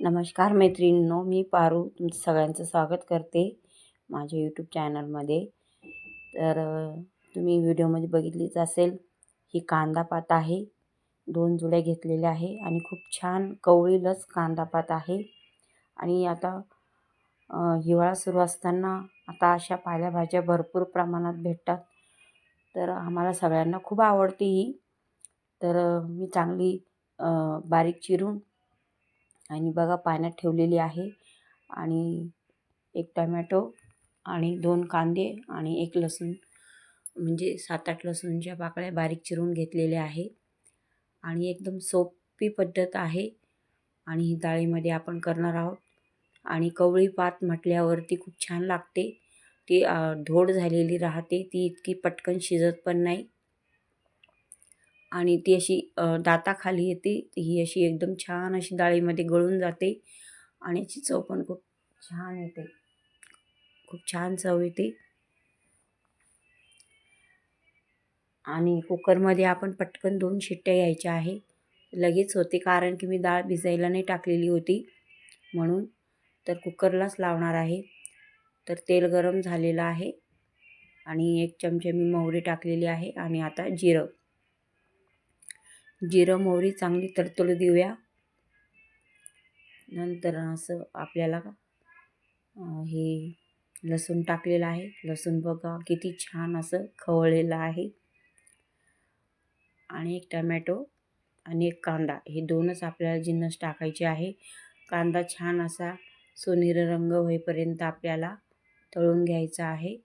नमस्कार मैत्रिणींनो मी पारू तुमचं सगळ्यांचं स्वागत करते माझ्या यूट्यूब चॅनलमध्ये तर तुम्ही व्हिडिओमध्ये बघितलीच असेल ही कांदा पात आहे. दोन जुड्या घेतलेल्या आहे आणि खूप छान कवळीलच कांदा पात आहे. आणि आता हिवाळा सुरू असताना आता अशा पाल्याभाज्या भरपूर प्रमाणात भेटतात. तर आम्हाला सगळ्यांना खूप आवडते ही. तर मी चांगली बारीक चिरून आणि बघा पाण्यात ठेवलेली आहे. आणि एक टमॅटो आणि दोन कांदे आणि एक लसूण म्हणजे सात आठ लसूणच्या पाकळ्या बारीक चिरून घेतलेल्या आहे आणि एकदम सोपी पद्धत आहे आणि ही डाळीमध्ये आपण करणार आहोत. आणि कवळी पात म्हटल्यावरती खूप छान लागते. ती धोड झालेली राहते. ती इतकी पटकन शिजत पण नाही. आणि ती अशी दाताखाली येते. ही अशी एकदम छान अशी डाळीमध्ये गळून जाते आणि याची चव पण खूप छान येते. खूप छान चव येते. आणि कुकरमध्ये आपण पटकन दोन शिट्ट्या घ्यायच्या आहे लगेच होते कारण की मी डाळ भिजायला नाही टाकलेली होती. म्हणून तर कुकरलाच लावणार आहे. तर तेल गरम झालेलं आहे. आणि एक चमचे मी मोहरी टाकलेली आहे. आणि आता जिरं. जिरं मोहरी चांगली तरतडू देऊया. नंतर असं आपल्याला हे लसूण टाकलेलं आहे. लसूण बघा किती छान असं खवळलेलं आहे. आणि एक टमॅटो आणि एक कांदा हे दोनच आपल्याला जिन्नस टाकायचे आहे. कांदा छान असा सोनेरी रंग होईपर्यंत आपल्याला तळून घ्यायचा आहे.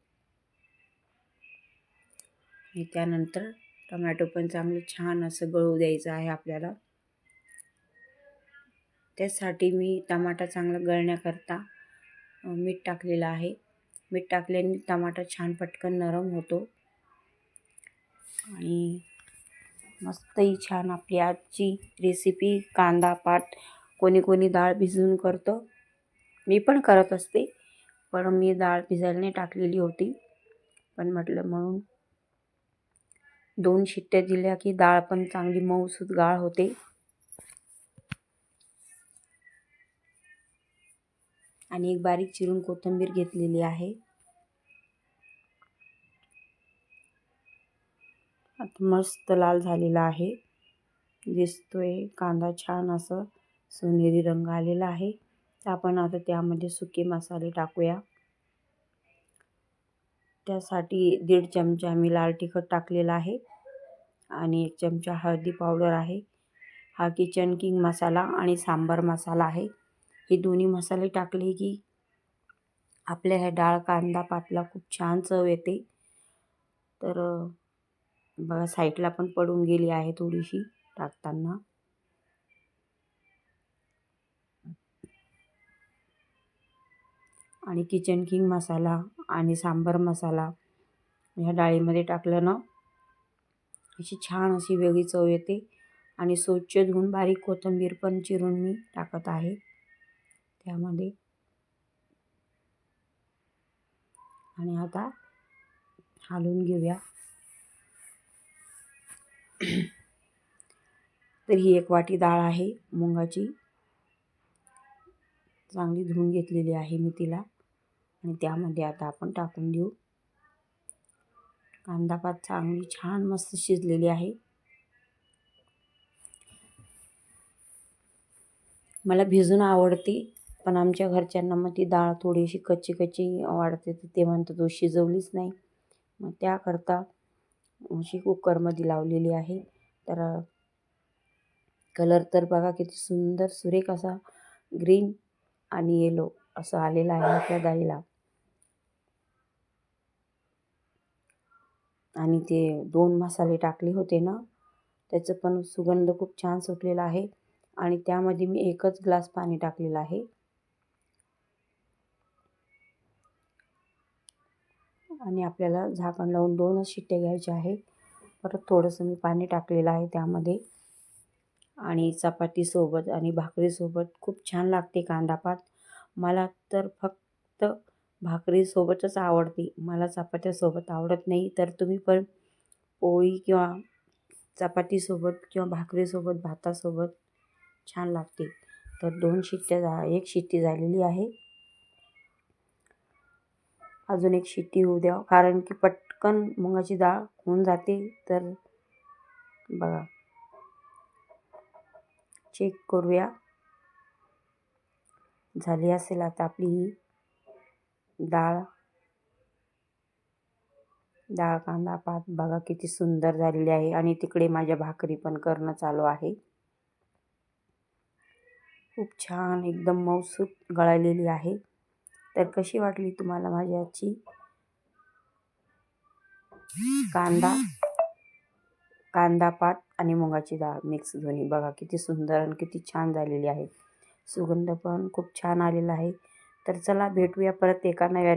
त्यानंतर टोमॅटो पण चांगलं छान असं गळू द्यायचं आहे आपल्याला. त्यासाठी मी टमाटा चांगला गळण्याकरता मीठ टाकलेलं आहे. मीठ टाकल्याने टमाटा छान पटकन नरम होतो. आणि मस्तही छान आपली आजची रेसिपी कांदा पाट कोणी कोणी डाळ भिजवून करतं. मी पण करत असते पण मी डाळ भिजायला नाही टाकलेली होती. पण म्हटलं म्हणून दोन शिट्ट्या दिल्या की डाळ पण चांगली मऊसूद गाळ होते. आणि एक बारीक चिरून कोथिंबीर घेतलेली आहे. आता मस्त लाल झालेला आहे. दिसतोय कांदा छान असं सोनेरी रंग आलेला आहे. तर आपण आता त्यामध्ये सुके मसाले टाकूया. त्यासाठी दीड चमचा मी लाल तिखट टाकलेला आहे. आणि एक चमचा हळदी पावडर आहे. हा किचन किंग मसाला आणि सांबार मसाला आहे. हे दोन्ही मसाले टाकले की आपल्या ह्या डाळ कांदा पातला खूप छान चव येते. तर बघा साईडला पण पडून गेली आहे थोडीशी टाकताना. आणि किचन किंग मसाला आणि सांबार मसाला ह्या डाळीमध्ये टाकलं ना अशी छान अशी वेगळी चव येते. आणि स्वच्छ धुवून बारीक कोथिंबीर पण चिरून मी टाकत आहे. त्यामध्ये आणि आता हालून घेऊया. तर ही एक वाटी डाळ आहे मुंगाची. चांगली धुवून घेतलेली आहे मी तिला. आणि त्यामध्ये आता आपण टाकून देऊ. कांदापात चांगली छान मस्त शिजलेली आहे. मला भिजून आवडते पण आमच्या घरच्यांना मग ती डाळ थोडीशी कच्ची कच्ची वाढते तर ते म्हणतात तो शिजवलीच नाही. मग त्याकरता अशी कुकरमध्ये लावलेली आहे. तर कलर तर बघा किती सुंदर सुरेख असा ग्रीन आणि येलो असं आलेलं आहे आपल्या डाळीला. आणि ते दोन मसाले टाकले होते ना त्याचं पण सुगंध खूप छान सुटलेला आहे. आणि त्यामध्ये मी एकच ग्लास पाणी टाकलेलं आहे. आणि आपल्याला झाकण लावून दोनच शिट्ट्या घ्यायच्या आहे परत थोडंसं मी पाणी टाकलेलं आहे त्यामध्ये. आणि चपातीसोबत आणि भाकरीसोबत खूप छान लागते कांदापात मला तर फक्त भाकरीसोबतच आवडते. मला चपात्यासोबत आवडत नाही. तर तुम्ही पण पोळी किंवा चपातीसोबत किंवा भाकरीसोबत भातासोबत छान लागते. तर दोन शिट्ट्या झा एक शिट्टी झालेली आहे. अजून एक शिट्टी होऊ द्या. कारण की पटकन मुगाची डाळ होऊन जाते. तर बघा. चेक करूया. झाली असेल आता आपली ही. डाळ. डाळ कांदा पात. बघा किती सुंदर झालेली आहे आणि तिकडे माझ्या भाकरी पण करणं चालू आहे. खूप छान एकदम मऊसूत गळालेली आहे. तर कशी वाटली तुम्हाला माझ्याची कांदा कांदा पात आणि मुगाची डाळ मिक्स दोन्ही. बघा किती सुंदर आणि किती छान झालेली आहे. सुगंध पण खूप छान आलेला आहे. तर चला भेटूया परत एका नव्या